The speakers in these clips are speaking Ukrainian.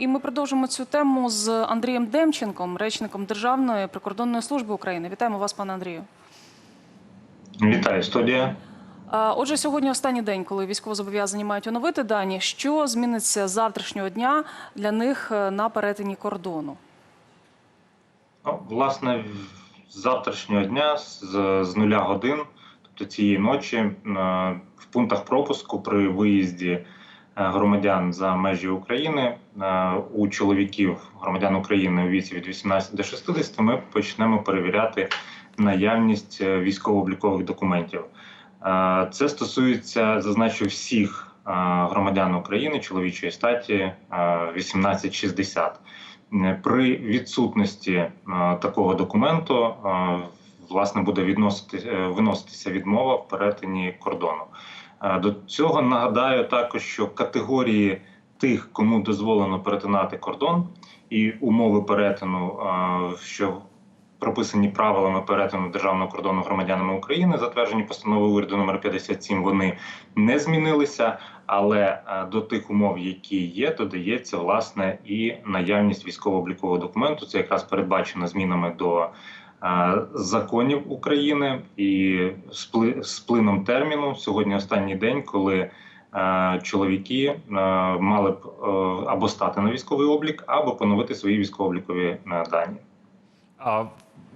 і ми продовжимо цю тему з Андрієм Демченком, речником Державної прикордонної служби України. Вітаємо вас, пане Андрію. Вітаю, студія. Отже, сьогодні останній день, коли військовозобов'язані мають оновити дані. Що зміниться з завтрашнього дня для них е, на перетині кордону? Ну, власне, з завтрашнього дня з, з нуля годин, тобто цієї ночі, в пунктах пропуску при виїзді громадян за межі України е, у чоловіків громадян України у віці від 18 до 60 ми почнемо перевіряти наявність е, військово-облікових документів. Е, Це стосується, зазначу, всіх е, громадян України чоловічої статі е, 18-60. Е, При відсутності е, такого документу е, власне буде е, виноситися відмова в перетині кордону. До цього нагадаю також, що категорії тих, кому дозволено перетинати кордон, і умови перетину, що прописані правилами перетину державного кордону громадянами України, затверджені постановою уряду номер 57, вони не змінилися. Але до тих умов, які є, додається власне і наявність військово-облікового документу. Це якраз передбачено змінами до законів України і з плином терміну. Сьогодні останній день, коли е, чоловіки е, мали б е, або стати на військовий облік, або поновити свої військово-облікові е, дані. А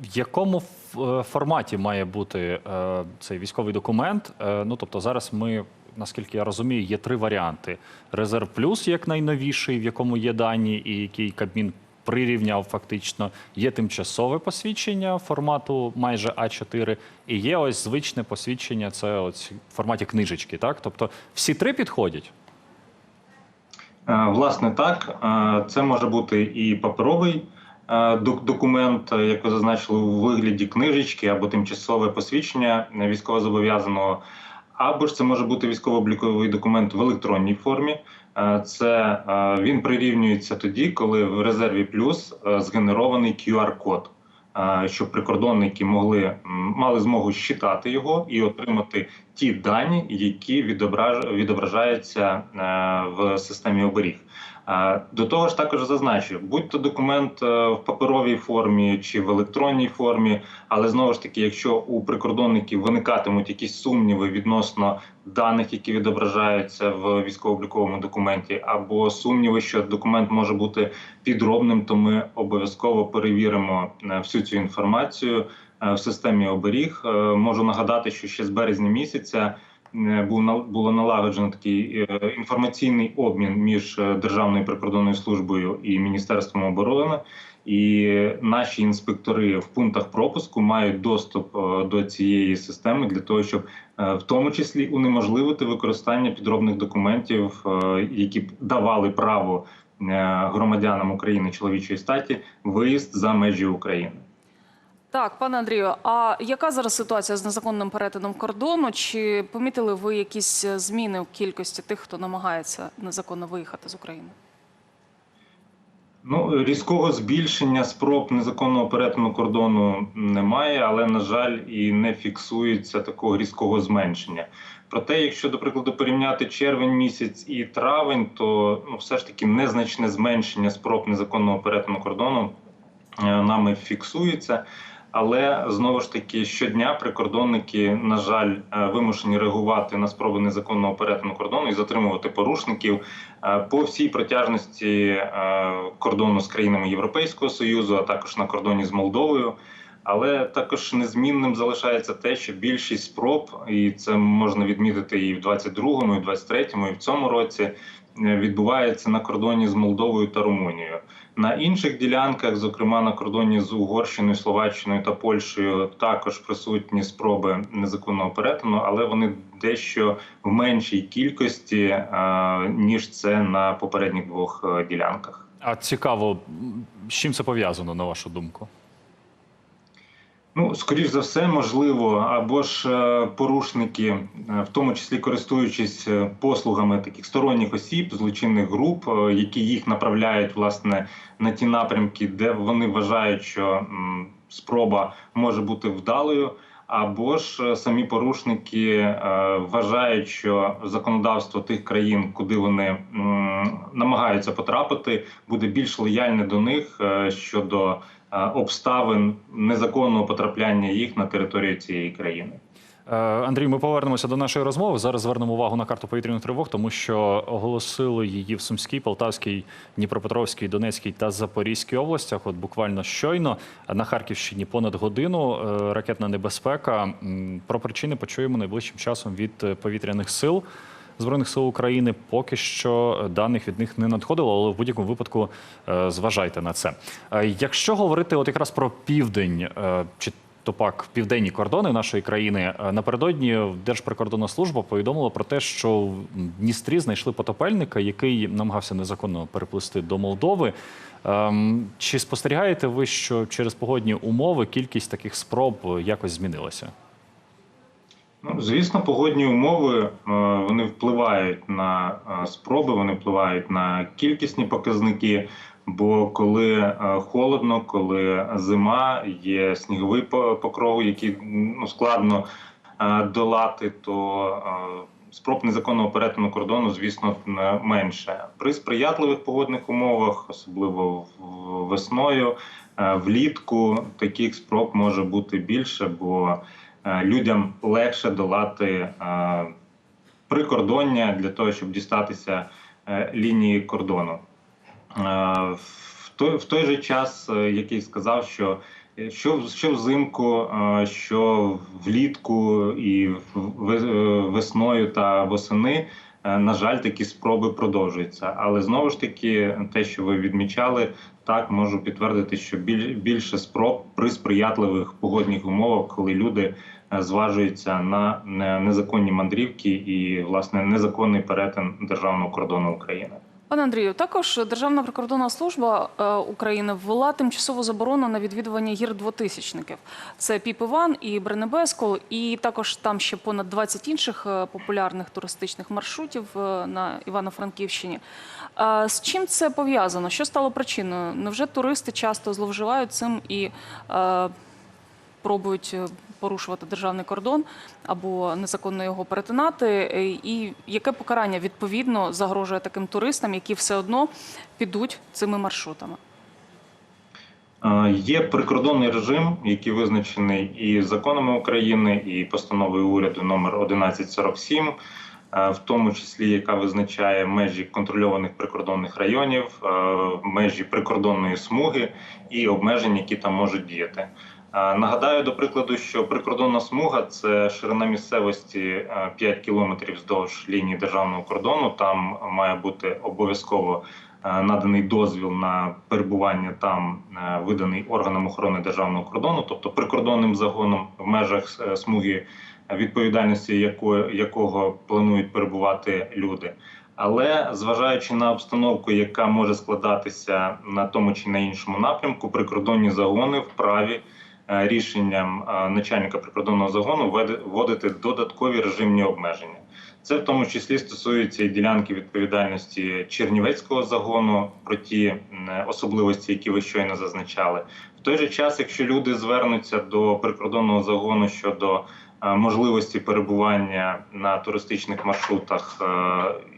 в якому е, форматі має бути е, цей військовий документ? Е, ну тобто зараз ми, наскільки я розумію, є три варіанти: резерв плюс, як найновіший, в якому є дані, і який Кабмін прирівняв фактично. Є тимчасове посвідчення формату майже А4, і є ось звичне посвідчення. Це в форматі книжечки. Так, тобто всі три підходять. Е, Власне, так Е, це може бути і паперовий е, документ, як ви зазначили, у вигляді книжечки або тимчасове посвідчення військовозобов'язаного, або ж це може бути військово-обліковий документ в електронній формі. Е, Це е, він прирівнюється тоді, коли в резерві плюс е, згенерований QR-код. Щоб прикордонники могли мали змогу щитати його і отримати ті дані, які відображ, відображаються в системі оберіг. До того ж, також зазначу, будь то документ е, в паперовій формі чи в електронній формі, але знову ж таки, якщо у прикордонників виникатимуть якісь сумніви відносно даних, які відображаються в військово-обліковому документі, або сумніви, що документ може бути підробним, то ми обов'язково перевіримо е, всю цю інформацію е, в системі оберіг. Можу нагадати, що ще з березня місяця було налагоджено такий е, інформаційний обмін між е, Державною прикордонною службою і Міністерством оборони. І наші інспектори в пунктах пропуску мають доступ е, до цієї системи для того, щоб е, в тому числі унеможливити використання підробних документів, е, які б давали право е, громадянам України чоловічої статі виїзд за межі України. Так, пане Андрію, а яка зараз ситуація з незаконним перетином кордону? Чи помітили ви якісь е, зміни у кількості тих, хто намагається незаконно виїхати з України? Ну, різкого збільшення спроб незаконного перетину кордону немає, але на жаль, і не фіксується такого різкого зменшення. Проте, якщо до прикладу порівняти червень місяць і травень, то ну все ж таки незначне зменшення спроб незаконного перетину кордону е, нами фіксується. Але знову ж таки щодня прикордонники, на жаль, е, вимушені реагувати на спроби незаконного перетину кордону і затримувати порушників е, по всій протяжності е, кордону з країнами Європейського союзу, а також на кордоні з Молдовою. Але також незмінним залишається те, що більшість спроб, і це можна відмітити і в 22-му, і в 23-му, і в цьому році, відбувається на кордоні з Молдовою та Румунією. На інших ділянках, зокрема на кордоні з Угорщиною, Словаччиною та Польщею, також присутні спроби незаконного перетину, але вони дещо в меншій кількості е, ніж це на попередніх двох е, ділянках. А цікаво, з чим це пов'язано, на вашу думку? Ну, скоріш за все, можливо, або ж е, порушники, е, в тому числі користуючись е, послугами таких сторонніх осіб, злочинних груп, які їх направляють власне на ті напрямки, де вони вважають, що спроба може бути вдалою. Або ж е, самі порушники е, вважають, що законодавство тих країн, куди вони намагаються потрапити, буде більш лояльне до них е, щодо обставин незаконного потрапляння їх на територію цієї країни. Е, Андрій, ми повернемося до нашої розмови. Зараз звернемо увагу на карту повітряних тривог, тому що оголосили її в Сумській, Полтавській, Дніпропетровській, Донецькій та Запорізькій областях. От буквально щойно на Харківщині понад годину е, ракетна небезпека. Про причини почуємо найближчим часом від е, повітряних сил. Збройних сил України поки що даних від них не надходило, але в будь-якому випадку зважайте на це. Якщо говорити от якраз про південь, чи то пак південні кордони нашої країни е, напередодні Держприкордонна служба повідомила про те, що в Дністрі знайшли потопельника, який намагався незаконно переплисти до Молдови. Ем, Чи спостерігаєте ви, що через погодні умови кількість таких спроб якось змінилася? Ну, звісно, погодні умови е, вони впливають на е, спроби, вони впливають на кількісні показники. Бо коли е, холодно, коли зима, є сніговий по- покров, який ну, складно е, долати, то е, спроб незаконного перетину кордону, звісно, менше. При сприятливих погодних умовах, особливо весною, влітку, таких спроб може бути більше, бо людям легше долати прикордоння для того, щоб дістатися лінії кордону. Е, В той, в той же час, е, який сказав, що е, що, що взимку, що влітку і весною та восени, на жаль, такі спроби продовжуються. Але знову ж таки, те, що ви відмічали, так можу підтвердити, що біль, більше спроб при сприятливих погодних умовах, коли люди зважуються на незаконні мандрівки і власне незаконний перетин державного кордону України. Пане Андрію, також Державна прикордонна служба е, України ввела тимчасову заборону на відвідування гір двотисячників. Це Піп Іван і Бренебескол, і також там ще понад 20 інших е, популярних туристичних маршрутів е, на Івано-Франківщині. З чим це пов'язано? Що стало причиною? Невже туристи часто зловживають цим і пробують порушувати державний кордон або незаконно його перетинати? Е, І яке покарання відповідно загрожує таким туристам, які все одно підуть цими маршрутами? Є прикордонний режим, який визначений і законами України, і постановою уряду номер 1147, е, в тому числі яка визначає межі контрольованих прикордонних районів, межі прикордонної смуги і обмежень, які там можуть діяти. Нагадаю, до прикладу, що прикордонна смуга це ширина місцевості е, 5 кілометрів вздовж лінії державного кордону. Там має бути обов'язково наданий дозвіл на перебування там, виданий органам охорони державного кордону, тобто прикордонним загоном в межах е, смуги відповідальності якої, якого планують перебувати люди. Але зважаючи на обстановку, яка може складатися на тому чи на іншому напрямку, прикордонні загони вправі рішенням е, начальника прикордонного загону вводити додаткові режимні обмеження. Це в тому числі стосується і ділянки відповідальності Чернівецького загону про ті особливості, які ви щойно зазначали. В той же час, якщо люди звернуться до прикордонного загону щодо е, можливості перебування на туристичних маршрутах е,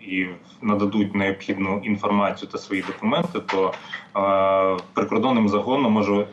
і нададуть необхідну інформацію та свої документи, то е, прикордонним загоном може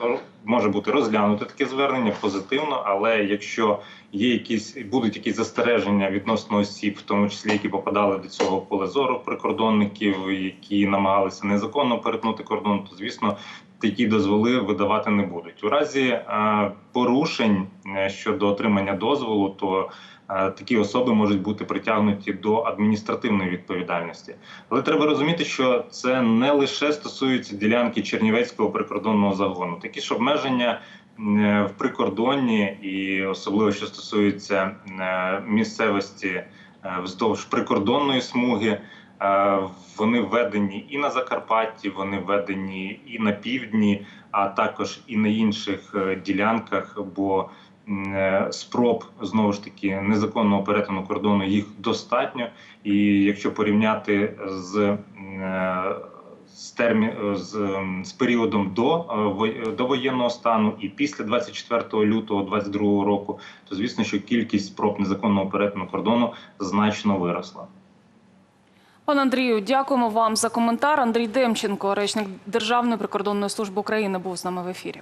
може бути розглянуте таке звернення позитивно, але якщо є якісь будуть якісь застереження відносно осіб, в тому числі які попадали до цього поля зору прикордонників, які намагалися незаконно перетнути кордон, то звісно такі дозволи видавати не будуть. У разі е, порушень е, щодо отримання дозволу, то е, такі особи можуть бути притягнуті до адміністративної відповідальності. Але треба розуміти, що це не лише стосується ділянки Чернівецького прикордонного загону. Такі ж обмеження в прикордонні, і особливо що стосується місцевості вздовж прикордонної смуги. Е, Вони введені і на Закарпатті, вони введені і на півдні, а також і на інших е, ділянках. Бо е, спроб знову ж таки незаконного перетину кордону їх достатньо. І якщо порівняти з, з термі з, з періодом до до воєнного стану і після 24 лютого 2022 року, то звісно, що кількість спроб незаконного перетину кордону значно виросла. Пане Андрію, дякуємо вам за коментар. Андрій Демченко, речник Державної прикордонної служби України, був з нами в ефірі.